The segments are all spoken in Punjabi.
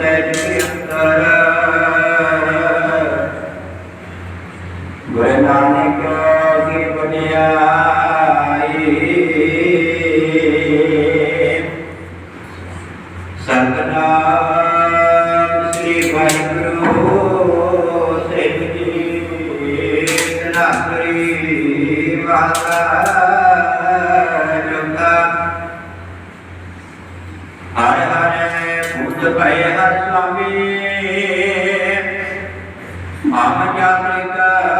that you. ਹਰ ਪੂਜ ਭੈ ਹਰ ਸੁਆਮੀ ਆਮ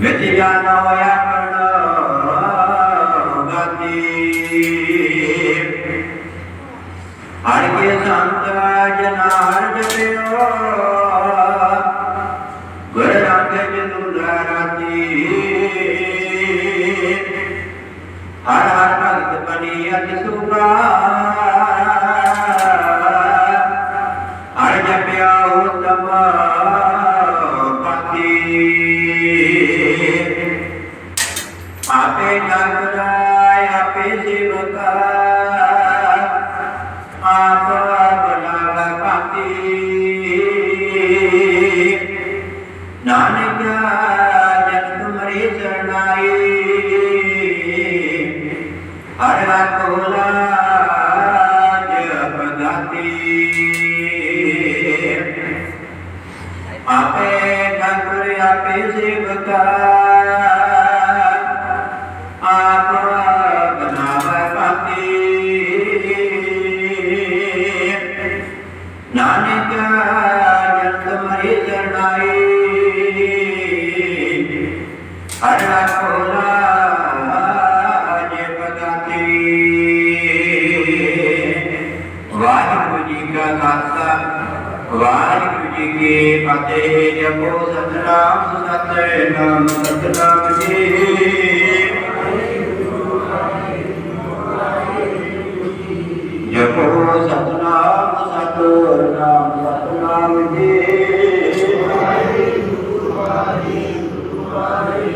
Vete ya no voy a ਹਰ ਕੇ ਸੰਤ ਜਨਾ ਹਰ ਜਪਿਓ। ਗੁਰ ਰੰਗ ਜਨੁ ਰਾਤੀ। ਹਰ ਹਰ ਭਗਤ ਬਣੀ ਅਤਿ ਸੁਖਾ ਹਰ ਜਪਿਆ ਉਤਮ ਪਾਤੀ ਆਪੇ ਜਗਦਾਇ ਆਪੇ ਸੇਵਕਾ ਆਪ ਬਨਾਵ ਪਾਤੀ ਆਪੇ ਗੰਗੁਰ ਲਾਈ ਅੜਾ ਕੋਲਾ ਜੇ ਪਤਾਤੀ ਵਾਹਿਗੁਰੂ ਜੀ ਕਾ ਖਾਲਸਾ, ਵਾਹਿਗੁਰੂ ਜੀ ਕੀ ਫਤਿਹ। ਜਪੋ ਸਤਨਾਮ ਸਤਨਾਮ ਸਤਨਾਮ ਜੀ। ਜਪੋ